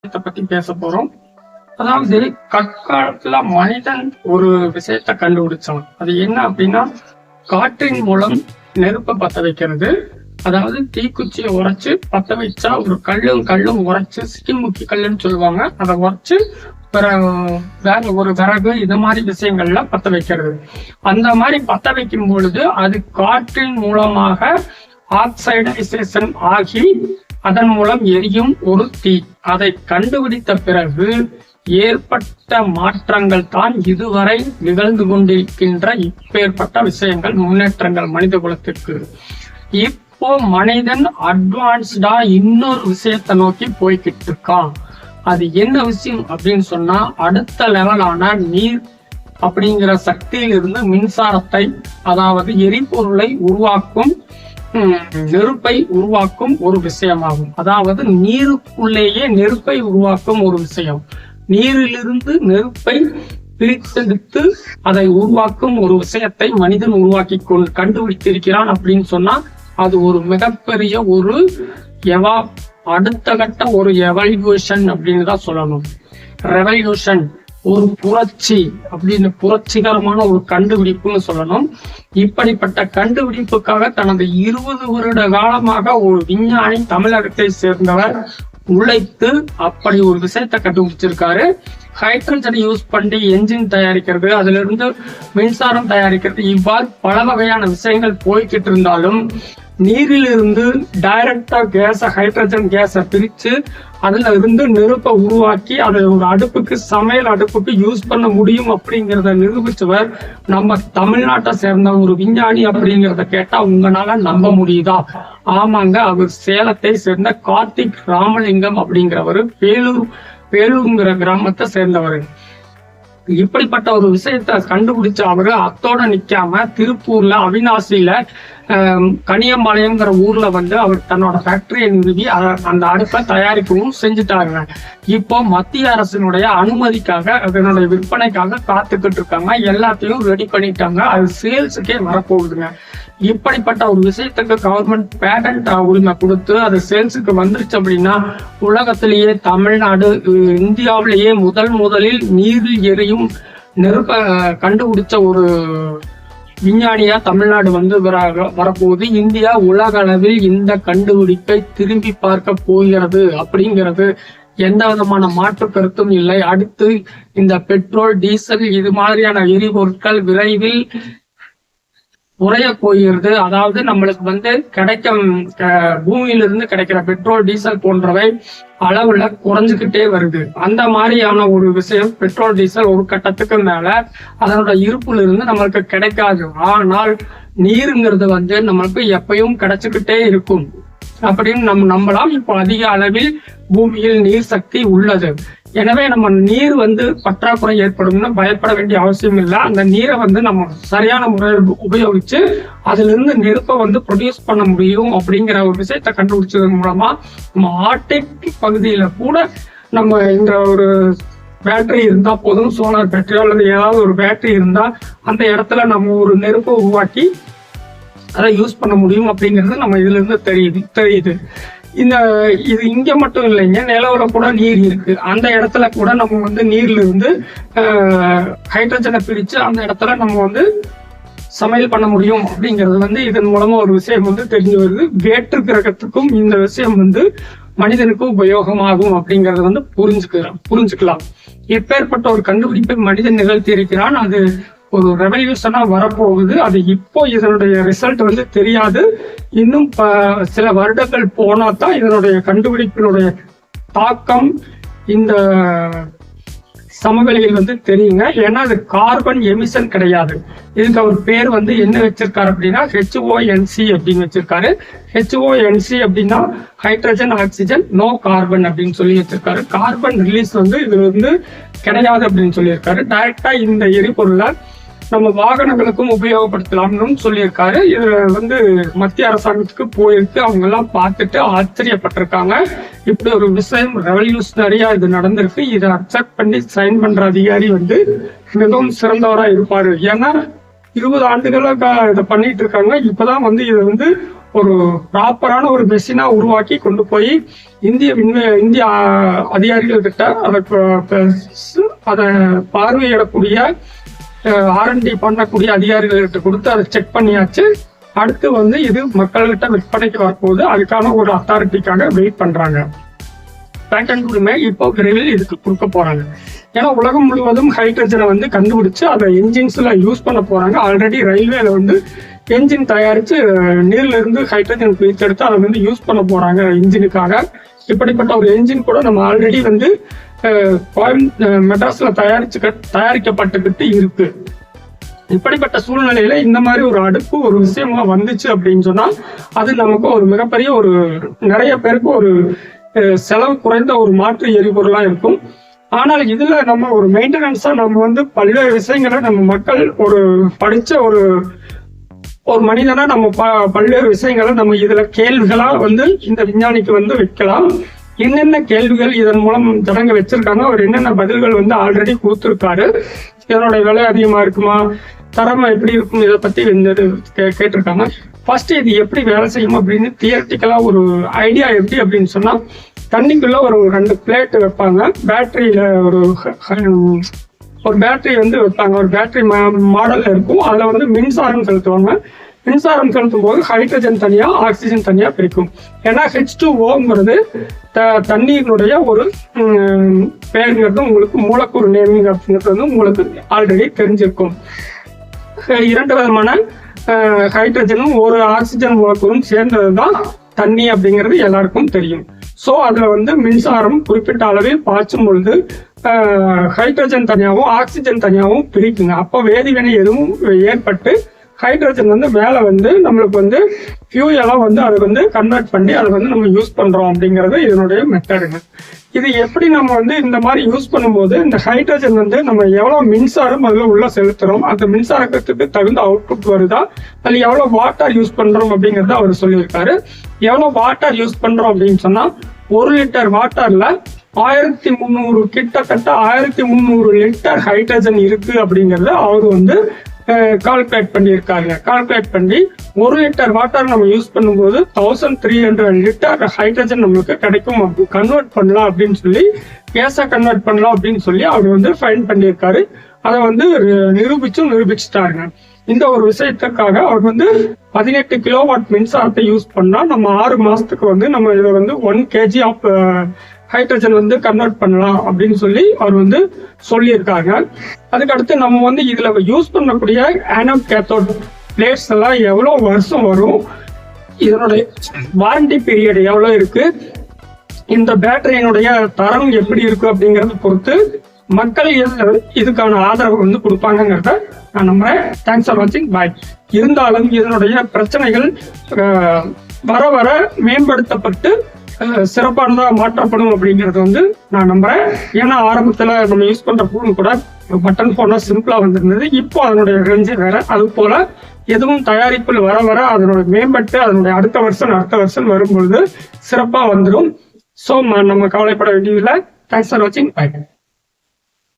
விஷயத்தை பத்தி பேச போறோம். அதாவது கற்காலத்துல மனிதன் ஒரு விஷயத்த கண்டுபிடிச்சான் அது என்ன அப்படின்னா காற்றின் மூலம் நெருப்பை பத்த வைக்கிறது. அதாவது தீக்குச்சியை உரைச்சு பத்த வச்சா ஒரு கல்லும் கல்லும் உரைச்சு சிக்கிமுக்கி கல்லுன்னு சொல்லுவாங்க. அதை உரைச்சு பிற- வேற ஒரு விறகு இது மாதிரி விஷயங்கள்ல பத்த வைக்கிறது. அந்த மாதிரி பத்த வைக்கும் பொழுது அது காற்றின் மூலமாக ஆக்சைடைசேஷன் ஆகி அதன் மூலம் எரியும் ஒரு தீ. அதை கண்டுபிடித்த பிறகு ஏற்பட்ட மாற்றங்கள் தான் இதுவரை நிகழ்ந்து கொண்டிருக்கின்ற இப்பேற்பட்ட விஷயங்கள் முன்னேற்றங்கள் மனித குலத்திற்கு இப்போ மனிதன் அட்வான்ஸ்டா இன்னொரு விஷயத்தை நோக்கி போய்கிட்டு இருக்கான் அது என்ன விஷயம் அப்படின்னு சொன்னா அடுத்த லெவலான நீர் அப்படிங்கிற சக்தியிலிருந்து மின்சாரத்தை அதாவது எரிபொருளை உருவாக்கும் நெருப்பை உருவாக்கும் ஒரு விஷயமாகும். அதாவது நீருக்குள்ளேயே நெருப்பை உருவாக்கும் ஒரு விஷயம். நீரிலிருந்து நெருப்பை பிரித்தெடுத்து அதை உருவாக்கும் ஒரு விஷயத்தை மனிதன் உருவாக்கி கொண்டு கண்டுபிடித்திருக்கிறான் அப்படின்னு சொன்னா அது ஒரு மிகப்பெரிய ஒரு எவா அடுத்த கட்ட ஒரு எவல்யூஷன் அப்படின்னு தான் சொல்லணும். ரெவல்யூஷன் ஒரு புரட்சி அப்படின்னு புரட்சிகரமான ஒரு கண்டுபிடிப்புன்னு சொல்லணும். இப்படிப்பட்ட கண்டுபிடிப்புக்காக தனது இருபது வருட காலமாக ஒரு விஞ்ஞானி தமிழகத்தை சேர்ந்தவர் உழைத்து அப்படி ஒரு விஷயத்தை கண்டுபிடிச்சிருக்காரு. ஹைட்ரஜனை யூஸ் பண்ணி என்ஜின் தயாரிக்கிறது அதுல இருந்து மின்சாரம் தயாரிக்கிறது. இவ்வாறு பல வகையான விஷயங்கள் போய்கிட்டு இருந்தாலும் நீரிலிருந்து டைரக்டா கேஸ ஹைட்ரஜன் கேஸை பிரிச்சு அதுல இருந்து நெருப்பை உருவாக்கி அதை ஒரு அடுப்புக்கு சமையல் அடுப்புக்கு யூஸ் பண்ண முடியும் அப்படிங்கிறத நிரூபிச்சவர் நம்ம தமிழ்நாட்டை சேர்ந்த ஒரு விஞ்ஞானி அப்படிங்கிறத கேட்டா உங்களால நம்ப முடியுதா? ஆமாங்க அவர் சேலத்தை சேர்ந்த கார்த்திக் ராமலிங்கம் அப்படிங்கிறவர் வேலூர் வேலூருங்கிற கிராமத்தை சேர்ந்தவர். இப்படிப்பட்ட ஒரு விஷயத்த கண்டுபிடிச்ச அவரு அத்தோட நிக்காம திருப்பூர்ல அவினாசியில கனியம்பாளையம்ங்கிற ஊர்ல வந்து அவர் தன்னோட ஃபேக்டரியை நிறுவி அந்த அடுப்பை தயாரிக்கவும் செஞ்சுட்டாங்க. இப்போ மத்திய அரசினுடைய அனுமதிக்காக அதனுடைய விற்பனைக்காக காத்துக்கிட்டு இருக்காங்க. எல்லாத்தையும் ரெடி பண்ணிட்டாங்க. அது சேல்ஸுக்கே வரப்போகுதுங்க. இப்படிப்பட்ட ஒரு விஷயத்துக்கு கவர்மெண்ட் பேட்டன்ட் உரிமை கொடுத்து அது சேல்ஸுக்கு வந்துருச்சு அப்படின்னா உலகத்திலேயே தமிழ்நாடு இந்தியாவிலேயே முதல் முதலில் நீரில் எரியும் நெருப்ப கண்டுபிடிச்ச ஒரு விஞ்ஞானியா தமிழ்நாடு வந்து வர- வரப்போகுது. இந்தியா உலக அளவில் இந்த கண்டுபிடிப்பை திரும்பி பார்க்க போகிறது அப்படிங்கிறது எந்த விதமான மாற்று கருத்தும் இல்லை. அடுத்து இந்த பெட்ரோல் டீசல் இது மாதிரியான எரிபொருட்கள் விரைவில் குறைய போகிறது அதாவது நம்மளுக்கு வந்து கிடைக்கும் பூமியிலிருந்து கிடைக்கிற பெட்ரோல் டீசல் போன்றவை அளவுல குறைஞ்சுக்கிட்டே வருது. அந்த மாதிரியான ஒரு விஷயம் பெட்ரோல் டீசல் ஒரு கட்டத்துக்கு மேல அதனோட இருப்புல இருந்து நம்மளுக்கு கிடைக்காது. ஆனால் நீருங்கிறது வந்து நம்மளுக்கு எப்பயும் கிடைச்சுக்கிட்டே இருக்கும். அப்படின்னு நம்ம நம்பலாம். இப்போ அதிக அளவில் பூமியில் நீர் சக்தி உள்ளது. எனவே நம்ம நீர் வந்து பற்றாக்குறை ஏற்படும்னு பயப்பட வேண்டிய அவசியம் இல்லை. அந்த நீரை வந்து நம்ம சரியான முறையில் உபயோகிச்சு அதிலிருந்து நெருப்பை வந்து ப்ரொடியூஸ் பண்ண முடியும் அப்படிங்கிற ஒரு விஷயத்தை கண்டுபிடிச்சதன் மூலமா நம்ம ஆர்டிக் பகுதியில கூட நம்ம இந்த ஒரு பேட்டரி இருந்தா போதும் சோலார் பேட்டரியோ அல்லது ஏதாவது ஒரு பேட்டரி இருந்தா அந்த இடத்துல நம்ம ஒரு நெருப்பை உருவாக்கி அதை யூஸ் பண்ண முடியும் அப்படிங்கிறது நம்ம இதுல இருந்து தெரியுது தெரியுது. இந்த இது இங்க மட்டும் இல்லைங்க நிலவுல கூட நீர் இருக்கு. அந்த இடத்துல கூட நம்ம வந்து நீர்ல இருந்து ஹைட்ரஜனை பிரிச்சு அந்த இடத்துல நம்ம வந்து சமையல் பண்ண முடியும் அப்படிங்கிறது வந்து இதன் மூலமா ஒரு விஷயம் வந்து தெரிஞ்சு வருது. வேற்று கிரகத்துக்கும் இந்த விஷயம் வந்து மனிதனுக்கு உபயோகமாகும் அப்படிங்கறத வந்து புரிஞ்சுக்கிறோம் புரிஞ்சுக்கலாம். எப்பேற்பட்ட ஒரு கண்டுபிடிப்பை மனிதன் நிகழ்த்தி இருக்கிறான் அது ஒரு ரெவல்யூஷனா வரப்போகுது. அது இப்போ இதனுடைய ரிசல்ட் வந்து தெரியாது. இன்னும் ப- சில வருடங்கள் போனா தான் இதனுடைய கண்டுபிடிப்பினுடைய தாக்கம் இந்த சமவெளியில் வந்து தெரியுங்க. ஏன்னா அது கார்பன் எமிஷன் கிடையாது. இதுக்கு அவர் பேர் வந்து என்ன வச்சிருக்காரு அப்படின்னா ஹெச்ஓஎன்சி அப்படின்னு வச்சிருக்காரு. ஹெச்ஓஎன்சி அப்படின்னா ஹைட்ரஜன் ஆக்சிஜன் நோ கார்பன் அப்படின்னு சொல்லி வச்சிருக்காரு. கார்பன் ரிலீஸ் வந்து இது வந்து கிடையாது அப்படின்னு சொல்லியிருக்காரு. டைரக்டா இந்த எரிபொருளை நம்ம வாகனங்களுக்கும் உபயோகப்படுத்தலாம்னு சொல்லியிருக்காரு. இது வந்து மத்திய அரசாங்கத்துக்கு போயிருக்கு. அவங்க எல்லாம் பார்த்துட்டு ஆச்சரியப்பட்டிருக்காங்க. இப்படி ஒரு விஷயம் ரெவல்யூஷனரியா இது நடந்திருக்கு. இதை அக்செப்ட் பண்ணி சைன் பண்ற அதிகாரி வந்து மிகவும் சிறந்தவரா இருப்பாரு. ஏன்னா இருபது ஆண்டுகளாக இதை பண்ணிட்டு இருக்காங்க. இப்பதான் வந்து இதை வந்து ஒரு ப்ராப்பரான ஒரு மெஷினா உருவாக்கி கொண்டு போய் இந்திய விண்வெ இந்திய அதிகாரிகள் கிட்ட அதை அதை பார்வையிடக்கூடிய ஆர்என்டி பண்ணக்கூடிய அதிகாரிகள்கிட்ட கொடுத்து அதை செக் பண்ணியாச்சு. அடுத்து வந்து இது மக்கள்கிட்ட விற்பனைக்கு வரப்போகுது. அதுக்கான ஒரு அத்தாரிட்டிக்காக வெயிட் பண்றாங்க. பேட்டன் உரிமை இப்போ விரைவில் இதுக்கு கொடுக்க போறாங்க. ஏன்னா உலகம் முழுவதும் ஹைட்ரஜனை வந்து கண்டுபிடிச்சு அதை என்ஜின்ஸ்ல யூஸ் பண்ண போறாங்க. ஆல்ரெடி ரயில்வேல வந்து என்ஜின் தயாரிச்சு நீர்ல இருந்து ஹைட்ரஜன் பிரிச்செடுத்து அதை வந்து யூஸ் பண்ண போறாங்க இன்ஜினுக்காக இப்படிப்பட்ட ஒரு என்ஜின் கூட நம்ம ஆல்ரெடி வந்து மெட்ராஸ்ல தயாரிச்சு தயாரிக்கப்பட்டுக்கிட்டு இருக்கு. இப்படிப்பட்ட சூழ்நிலையில இந்த மாதிரி ஒரு அடுப்பு ஒரு விஷயமா வந்துச்சு அப்படின்னு சொன்னா அது நமக்கு ஒரு மிகப்பெரிய ஒரு நிறைய பேருக்கு ஒரு செலவு குறைந்த ஒரு மாற்று எரிபொருளா இருக்கும். ஆனால் இதுல நம்ம ஒரு மெயின்டெனன்ஸா நம்ம வந்து பல்வேறு விஷயங்களை நம்ம மக்கள் ஒரு படிச்ச ஒரு ஒரு மனிதனா நம்ம ப- பல்வேறு விஷயங்களை நம்ம இதுல கேள்விகளா வந்து இந்த விஞ்ஞானிக்கு வந்து வைக்கலாம். என்னென்ன கேள்விகள் இதன் மூலம் தொடங்க வச்சிருக்காங்க? அவர் என்னென்ன பதில்கள் வந்து ஆல்ரெடி கொடுத்துருக்காரு? இதனுடைய விலை அதிகமா இருக்குமா? தரம் எப்படி இருக்கும்? இதை பத்தி வந்து கே- கேட்டிருக்காங்க. ஃபர்ஸ்ட் இது எப்படி வேலை செய்யும் அப்படின்னு தியரட்டிக்கலா ஒரு ஐடியா எப்படி அப்படின்னு சொன்னா தண்ணிக்குள்ள ஒரு ரெண்டு பிளேட் வைப்பாங்க. பேட்டரியில ஒரு ஒரு பேட்டரி வந்து வைப்பாங்க. ஒரு பேட்டரி மாடல் இருக்கும். அதுல வந்து மின்சாரம் செலுத்துவாங்க. மின்சாரம் செலுத்தும் போது ஹைட்ரஜன் தனியா ஆக்சிஜன் தனியா பிரிக்கும். ஏன்னா ஹெச் டூ ஓங்கிறது தண்ணீரினுடைய ஒரு ம், உங்களுக்கு மூலக்கூறு நேமிங் அப்படிங்கிறது வந்து உங்களுக்கு ஆல்ரெடி தெரிஞ்சிருக்கும். இரண்டு விதமான ஹைட்ரஜனும் ஒரு ஆக்சிஜன் மூலக்கூறும் சேர்ந்தது தான் தண்ணி அப்படிங்கிறது எல்லாருக்கும் தெரியும். ஸோ அதில் வந்து மின்சாரம் குறிப்பிட்ட அளவில் பாய்ச்சும் பொழுது ஹைட்ரஜன் தனியாகவும் ஆக்சிஜன் தனியாகவும் பிரிக்குங்க. அப்போ வேதிவினை எதுவும் ஏற்பட்டு ஹைட்ரஜன் வந்து மேலே வந்து நம்மளுக்கு வந்து ஃபியூயெல்லாம் வந்து அதை வந்து கன்வெர்ட் பண்ணி அதை வந்து நம்ம யூஸ் பண்ணுறோம் அப்படிங்கிறது இதனுடைய மெத்தடுங்க இது எப்படி நம்ம வந்து இந்த மாதிரி யூஸ் பண்ணும்போது இந்த ஹைட்ரஜன் வந்து நம்ம எவ்வளோ மின்சாரம் அதில் உள்ளே செலுத்துகிறோம் அந்த மின்சாரத்துக்கு தகுந்த அவுட்புட் வருதா அதில் எவ்வளோ வாட்டர் யூஸ் பண்ணுறோம் அப்படிங்கறத அவர் சொல்லியிருக்காரு. எவ்வளோ வாட்டர் யூஸ் பண்ணுறோம் அப்படின்னு சொன்னால் ஒரு லிட்டர் வாட்டரில் ஆயிரத்தி முந்நூறு கிட்டத்தட்ட ஆயிரத்தி முந்நூறு லிட்டர் ஹைட்ரஜன் இருக்கு அப்படிங்கிறத அவர் வந்து கால்குலேட் பண்ணியிருக்காங்க. கால்குலேட் பண்ணி ஒரு லிட்டர் வாட்டர் நம்ம யூஸ் பண்ணும்போது thousand three hundred litre hydrogen நம்மளுக்கு கிடைக்கும். அப்படி கன்வெர்ட் பண்ணலாம் அப்படின்னு சொல்லி கேஸா கன்வெர்ட் பண்ணலாம் அப்படின்னு சொல்லி அவர் வந்து ஃபைன் பண்ணியிருக்காரு. அதை வந்து நிரூபிச்சும் நிரூபிச்சிட்டாருங்க. இந்த ஒரு விஷயத்துக்காக அவர் வந்து பதினெட்டு கிலோவாட் மின்சாரத்தை யூஸ் பண்ணா நம்ம ஆறு மாசத்துக்கு வந்து நம்ம இதை வந்து ஒன் கேஜி ஆஃப் ஹைட்ரஜன் வந்து கன்வெர்ட் பண்ணலாம் அப்படின்னு சொல்லி அவர் வந்து சொல்லியிருக்காங்க. அதுக்கடுத்து நம்ம வந்து இதுல யூஸ் பண்ணக்கூடிய ஆனோட் கேத்தோட் பிளேட்ஸ் எல்லாம் எவ்வளோ வருஷம் வரும்? இதனுடைய வாரண்டி பீரியட் எவ்வளோ இருக்கு? இந்த பேட்டரியினுடைய தரம் எப்படி இருக்கு அப்படிங்கறத பொறுத்து மக்கள் இது- இதுக்கான ஆதரவு வந்து கொடுப்பாங்கங்கிறத நான் நம்புறேன். தேங்க்ஸ் ஃபார் வாட்சிங் பாய் இருந்தாலும் இதனுடைய பிரச்சனைகள் வர வர மேம்படுத்தப்பட்டு அஹ், சிறப்பானதா மாற்றப்படும் அப்படிங்கிறது வந்து நான் நம்புறேன். ஏன்னா ஆரம்பத்துல நம்ம யூஸ் பண்ற போன் கூட பட்டன் போனா சிம்பிளா வந்திருந்தது. இப்போ அதனுடைய ரேஞ்சு வேற. அது போல எதுவும் தயாரிப்பில் வர வர அதனோட மேம்பட்டு அதனுடைய அடுத்த வருஷம் அடுத்த வருஷம் வரும்பொழுது சிறப்பா வந்துடும் ஸோ நம்ம கவலைப்பட வேண்டியதில்லை. தேங்க்ஸ் ஃபார் வாட்சிங் பை